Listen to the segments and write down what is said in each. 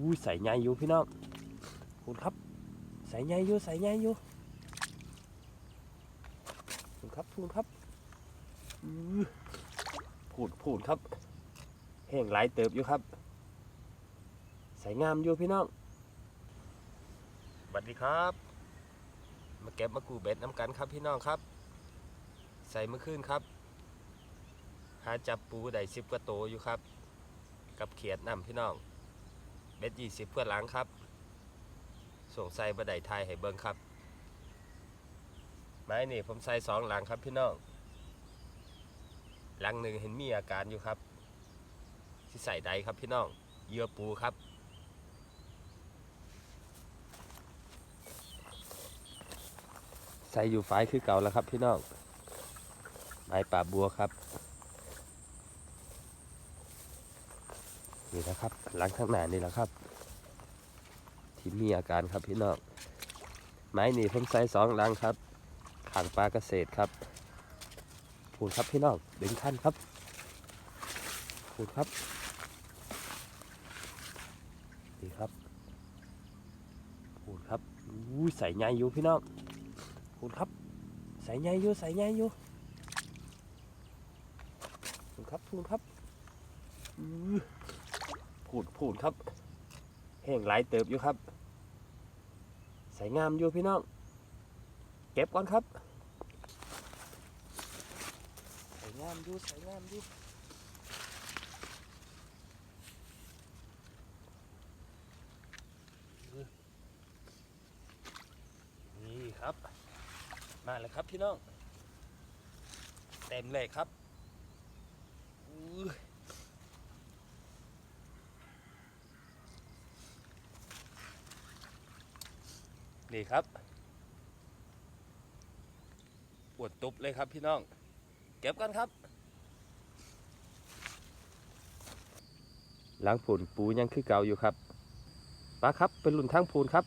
อู้ยใส่ใหญ่อยู่พี่น้องพูนครับ ใส่ใหญ่อยู่ใส่ใหญ่อยู่พูนครับพูนครับพูนพูนครับแห้งหลายเติบอยู่ครับใส่งามอยู่พี่น้องสวัสดีครับ มาเก็บมากูเบ็ดน้ำกันครับพี่น้องครับ ใส่เมื่อคืนครับ หาจับปูได้สิบกว่าโตอยู่ครับ กับเขียดนำพี่น้อง เบ็ดยี่สิบเพื่อหล้างครับ ส่งใส่บะไดไทยให้เบิ้งครับ ไม้นี่ผมใส่สองหลังครับพี่น้องหลังหนึ่งเห็นมีอาการอยู่ครับ ที่ใส่ใดครับพี่น้องเยื่อปูครับใส่อยู่ฝายคือเก่าแล้วครับพี่น้องไม้ป่าบัวครับ นี่นะครับหลังข้างหน้านี่แหละครับ ที่มีอาการครับพี่น้องไม้นี่ผมใส่สองหลังครับขางปลาเกษตรครับพูดครับพี่น้องดึงขั้นครับพูดครับนี่ครับพูดครับอุ้ใส่ใหญ่อยู่พี่น้องพูดครับ ใส่ใหญ่อยู่ใส่ใหญ่อยู่พูดครับพูดครับอื้อ พูดพูดครับ แห้งหลายเติบอยู่ครับใส่งามอยู่พี่น้อง เก็บก่อนครับใส่งามอยู่ใส่งามอยู่นี่ครับ มาเลยครับพี่น้อง เต็มเลยครับอื้ นี่ครับ ปวดตุบเลยครับพี่น้อง เก็บกันครับ หลังผูนปูยังคือเก่าอยู่ครับปลาครับเป็นรุ่นทั้งผูนครับ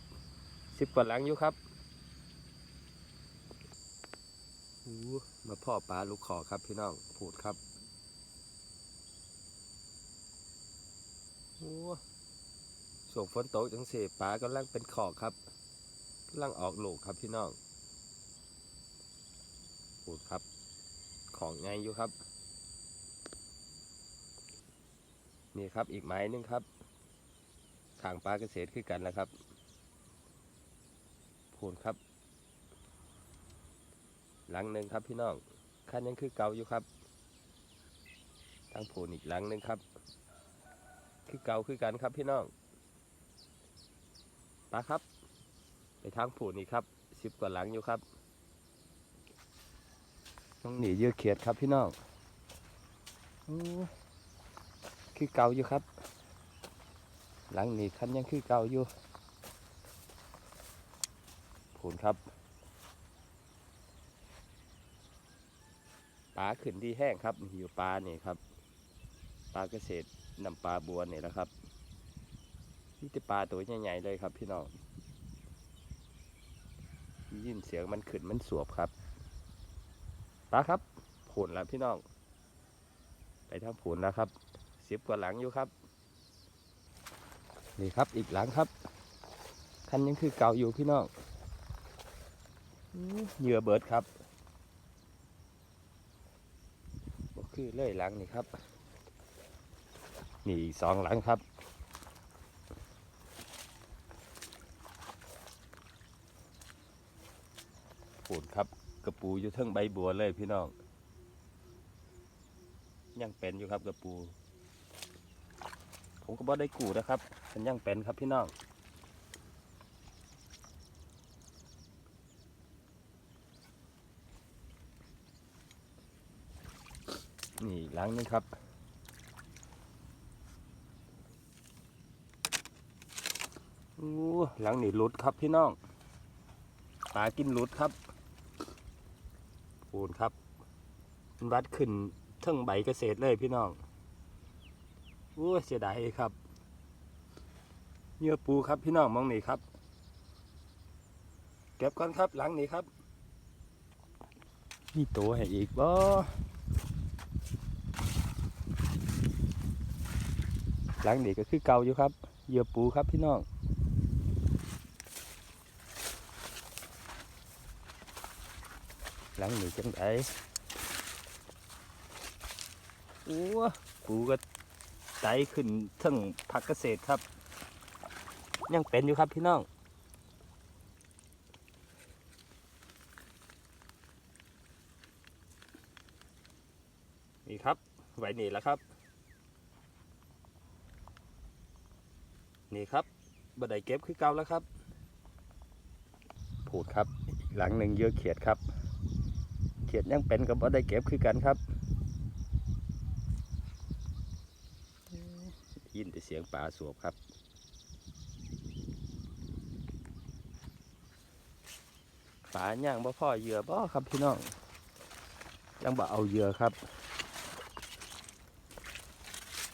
สิบกว่าหลังอยู่ครับมาพ่อปลาลูกขอครับพี่น้องผูดครับโอ้ส่งฝนตกจังเสียปลากำลังเป็นขอกครับ กำลังออกลูกครับพี่น้องพูดครับ ของไงอยู่ครับ นี่ครับอีกไม้นึงครับขางปลาเกษตรคือกันแล้วครับพูนครับ หลังหนึ่งครับพี่น้องขั้นยังคือเก่าอยู่ครับทางผูนอีกหลังหนึ่งครับ คือเก่าคือกันครับพี่น้องปลาครับ ไปทางผูนอีกครับสิบกว่าหลังอยู่ครับต้องหนีเยื่อเขียดครับพี่น้องอ้คือเก่าอยู่ครับ หลังนี้คันยังคือเก่าอยู่ผุนครับปลาขึ้นที่แห้งครับอยู่ปลานี่ครับปลาเกษตรนำปลาบัวนี่แหละครับนี่จะปลาตัวใหญ่ๆเลยครับพี่น้อง ยินเสียงมันขึ้นมันสวบครับปลาครับผุนแล้วพี่น้อง ไปทางผุนแล้วครับสิบกว่าหลังอยู่ครับ นี่ครับอีกหลังครับคันยังคือเก่าอยู่พี่น้องเหยื่อเบิดครับบกคือเลยหลังนี่ครับ นี่อีกสองหลังครับ ผุนครับ กระปูอยู่เทิงใบบัวเลยพี่น้องยังเป็นอยู่ครับกระปู ผมก็บ่ได้กูนะครับมันยังเป็นครับพี่น้องนี่อีกหลังนึงครับอู้หลังนี่หลุดครับพี่น้องปลากินหลุดครับ ปูนครับมันวัดขึ้นเทิงใบเกษตรเลยพี่น้องโอ้เสียดายครับเยื่อปูครับพี่น้องมองนี่ครับ เก็บก่อนครับหลังนี้ครับนี่ตัวให้อีกบ่หลังนี้ก็คือเก่าอยู่ครับเยื่อปูครับพี่น้อง ลังหนีจังไดโอ้ปูก็ไตขึ้นทั้งผักเกษตรครับ ยังเป็นอยู่ครับพี่น้องนี่ครับไหวนี่แล้วครับ นี่ครับบันไดเก็บคือเก่าแล้วครับพูดครับ หลังหนึ่งเยอะเขียดครับ ขียดยังเป็นกับบันได้เก็บคือกันครับยินแต่เสียงปลาสวบครับปลาย่างบ่พ่อเหยื่อบ่ครับพี่น้องยังบ่เอาเหยื่อครับ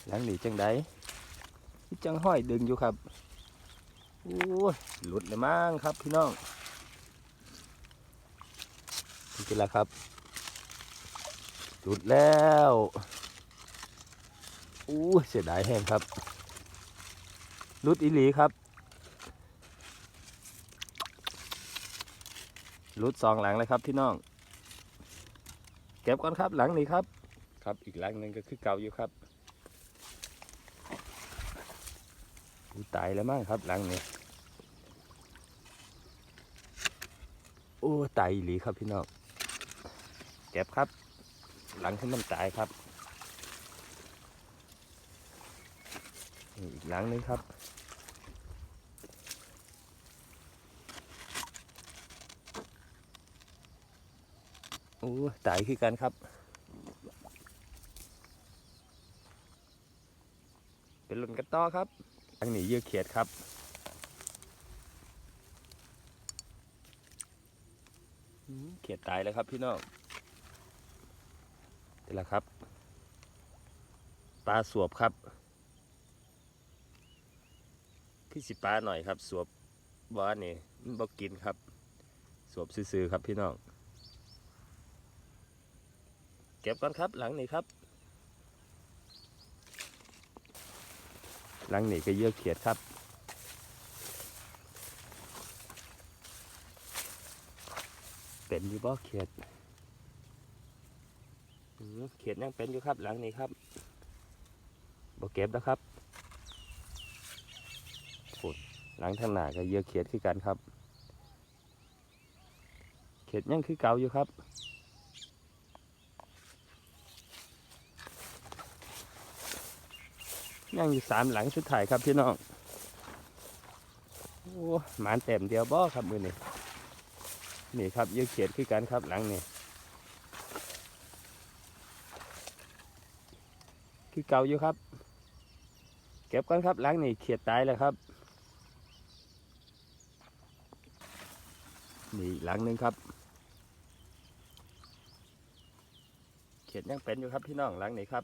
หลังนี้จังไดจังห้อยดึงอยู่ครับโอ้ยหลุดเลยมั้งครับพี่น้อง นี่แหละครับหลุดแล้วอู้ยเสียดายแห้งครับหลุดอีหลีครับหลุดสองหลังเลยครับพี่น้อง เก็บก่อนครับหลังนี้ครับ ครับอีกหลังหนึ่งก็คือเก่าอยู่ครับอู้ตายแล้วมั้งครับหลังนี้โอ้ตายอีหลีครับพี่น้อง เก็บครับ หลังที่มันตายครับอีกหลังหนึงครับโอ้ตายคือกันครับ เป็นลุนกันต่อครับอันนี้เยื่อเขียดครับเขียดตายแล้วครับพี่น้อง นี่แหละครับ ปลาสวบครับ พี่สิปลาหน่อยครับ สวบว่านี่มันบอกกินครับ สวบซื่อๆครับพี่น้อง เก็บก่อนครับหลังนี้ครับ หลังนี้ก็เยอะเขียดครับเป็นยู่บ่เขียด เขียดยังเป็นอยู่ครับหลังนี้ครับบ่เก็บแล้วครับฝุ่นหลังทางหน้าก็เยอะเขียดคือกันครับ เขียดยังคือเก่าอยู่ครับยังอยู่สามหลังสุดท้ายครับพี่น้องโอ้หมานเต็มเดียวบ่ครับมือนี่นี่ครับเยอะเขียดคือกันครับหลังนี่ คือเก่าอยู่ครับ เก็บกันครับหลังนี่เขียดตายแล้วครับ นี่หลังหนึ่งครับ เขียดยังเป็นอยู่ครับพี่น้องหลังนี่ครับ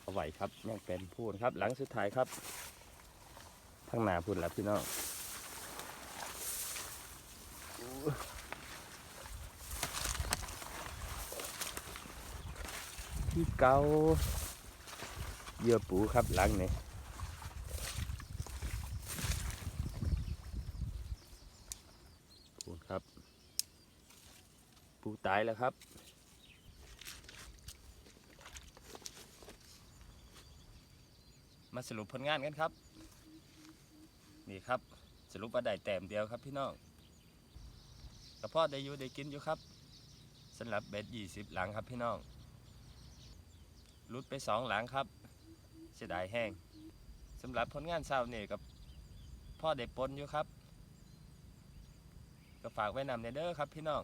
เอาไว้ครับยังเป็นพูนครับ หลังสุดท้ายครับทางหน้าพูนแล้วพี่น้อง ที่เกาเยื่อปูครับหลังนี่พูครับ ปูตายแล้วครับมาสรุปผลงานกันครับ นี่ครับ สรุปว่าได้แต้มเดียวครับพี่น้องกระเพาะได้อยู่ได้กินอยู่ครับสำหรับเบ็ดยี่สิบหลังครับพี่น้อง รุดไปสองหลังครับเสียดายแห้งสำหรับผลงานเศร้าเนี่กับพ่อได้ปนอยู่ครับ ก็ฝากไว้นำในเด้อครับพี่น้อง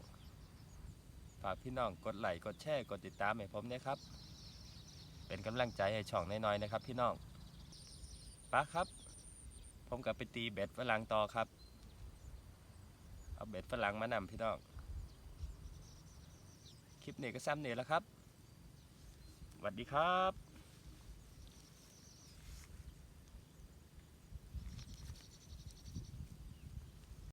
ฝากพี่น้องกดไลค์กดแชร์กดติดตามให้ผมด้วยครับ เป็นกำลังใจให้ช่องน้อยๆนะครับพี่น้องปะครับ ผมกับไปตีเบ็ดฝรั่งต่อครับ เอาเบ็ดฝรั่งมานำพี่น้อง คลิปนี้ก็ซ้ำเนี่ยแล้วครับ วัสดีครับ